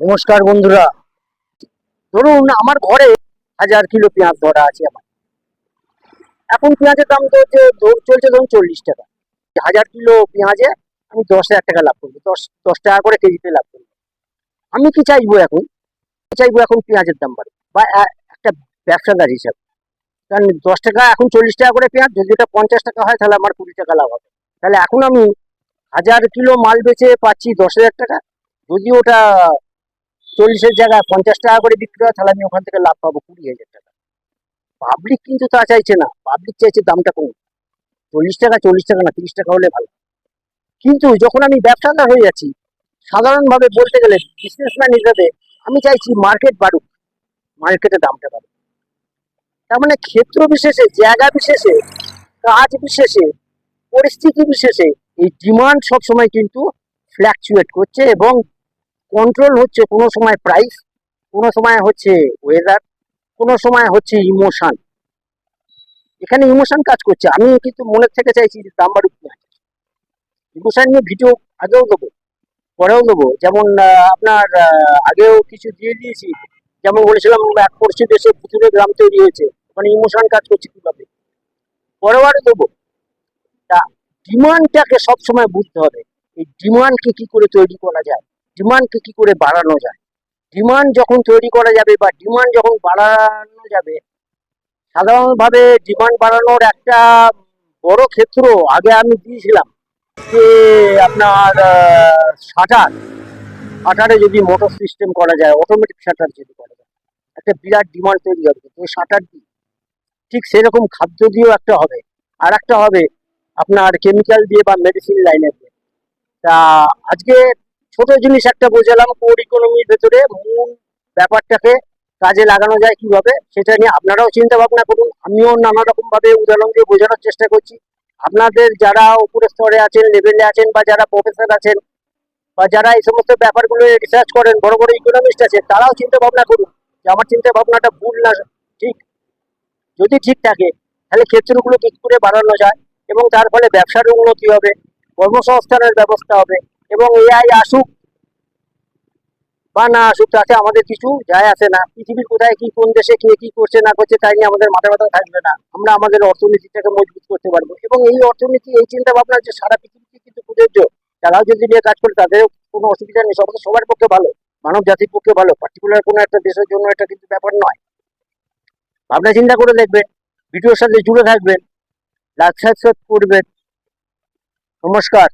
নমস্কার বন্ধুরা। ধরুন আমার ঘরে হাজার কিলো পেঁয়াজ ধরা আছে আমার। এখন পেঁয়াজের দাম তো হচ্ছে চলছে ধরুন চল্লিশ টাকা। হাজার কিলো পেঁয়াজে আমি দশ হাজার টাকা লাভ করব। দশ দশ টাকা করে কেজিতে লাভ করব। আমি কি চাইব এখন? চাইব এখন পেঁয়াজের দাম বাড়ে? বা একটা ব্যবসাদার হিসাবে। কারণ দশ টাকা, এখন চল্লিশ টাকা করে পেঁয়াজ, যদি এটা পঞ্চাশ টাকা হয়, তাহলে আমার কুড়ি টাকা লাভ হবে। তাহলে এখন আমি হাজার কিলো মাল বেচে পাচ্ছি দশ হাজার টাকা। যদি ওটা চল্লিশের জায়গায় পঞ্চাশ টাকা করে বিক্রি হয়, তাহলে আমি ওখান থেকে লাভ পাবো কুড়ি হাজার টাকা। পাবলিক কিন্তু তা চাইছে না। পাবলিক চাইছে দামটা কম চল্লিশ টাকা চল্লিশ টাকা না, তিরিশ টাকা হলে ভালো। কিন্তু যখন আমি ব্যবসাদার হয়ে যাচ্ছি, সাধারণভাবে বলতে গেলে বিজনেসম্যান হিসাবে আমি চাইছি মার্কেট বাড়ুক মার্কেটে দামটা বাড়ুক। তার মানে ক্ষেত্র বিশেষে, জায়গা বিশেষে, কাজ বিশেষে, পরিস্থিতি বিশেষে এই ডিমান্ড সবসময় কিন্তু ফ্ল্যাকচুয়েট করছে এবং কন্ট্রোল হচ্ছে কোনো সময় প্রাইস কোনো সময় হচ্ছে ওয়েদার কোনো সময় হচ্ছে ইমোশান এখানে ইমোশন কাজ করছে। আমি কিন্তু মনের থেকে চাইছি যে দাম বাড়ুক ইমোশন নিয়ে ভিডিও আগেও দেবো, পরেও দেবো। যেমন আপনার আগেও কিছু দিয়ে দিয়েছি। যেমন বলেছিলাম, এক পড়শি দেশে পুতুলের গ্রাম তৈরি হয়েছে। মানে ইমোশন কাজ করছে কীভাবে? পরেও আরও দেবো। তা ডিমান্ডটাকে সবসময় বুঝতে হবে। এই ডিমান্ডকে কি করে তৈরি করা যায়? ডিমান্ডকে কি করে বাড়ানো যায়? ডিমান্ড যখন তৈরি করা যাবে বা ডিমান্ড যখন বাড়ানো যাবে, সাধারণভাবে ডিমান্ড বাড়ানোর একটা বড় ক্ষেত্র আগে আমি দিয়েছিলাম যে আপনার শাটার। শাটারে যদি মোটর সিস্টেম করা যায় অটোমেটিক শাটার যদি করা যায়, একটা বিরাট ডিমান্ড তৈরি হবে। তো শাটার দিয়ে ঠিক সেরকম খাদ্য দিয়েও একটা হবে। আর একটা হবে আপনার কেমিক্যাল দিয়ে বা মেডিসিন লাইনে দিয়ে। তা আজকে ছোট জিনিস একটা বোঝালাম কোর ইকোনমির ভেতরে মূল ব্যাপারটাকে কাজে লাগানো যায় কীভাবে, সেটা নিয়ে আপনারাও চিন্তা ভাবনা করুন। আমিও নানা রকম ভাবে উদাহরণ দিয়ে বোঝানোর চেষ্টা করছি। আপনাদের যারা উপরের স্তরে আছেন লেভেলে আছেন বা যারা প্রফেসর আছেন বা যারা এই সমস্ত ব্যাপারগুলো রিসার্চ করেন, বড় বড় ইকোনমিস্ট আছেন, তারাও চিন্তা ভাবনা করুন যে আমার চিন্তা ভাবনাটা ভুল না, ঠিক? যদি ঠিক থাকে, তাহলে ক্ষেত্রগুলো কি করে বাড়ানো যায় এবং তার ফলে ব্যবসার উন্নতি হবে, কর্মসংস্থানের ব্যবস্থা হবে। এবং এআই আসুক বা না আসুক, তাতে আমাদের কিছু যায় আসে না। পৃথিবীর কোথায় কি, কোন দেশে কে কি করছে, না করছে, তাই নিয়ে আমাদের মাথা ব্যথা থাকবে না। আমরা আমাদের অর্থনীতিটাকে মজবুত করতে পারব। এবং এই অর্থনীতি, এই চিন্তা ভাবনা যে সারা পৃথিবীতে কিন্তু প্রযোজ্য। তারাও যদি নিয়ে কাজ করে তাদের কোনো অসুবিধা নেই। সব সবার পক্ষে ভালো। মানব জাতির পক্ষে ভালো। পার্টিকুলার কোনো একটা দেশের জন্য এটা কিন্তু ব্যাপার নয়। ভাবনা চিন্তা করে দেখবেন। ভিডিওর সাথে জুড়ে থাকবেন। লাইক সাবস্ক্রাইব করবেন। নমস্কার।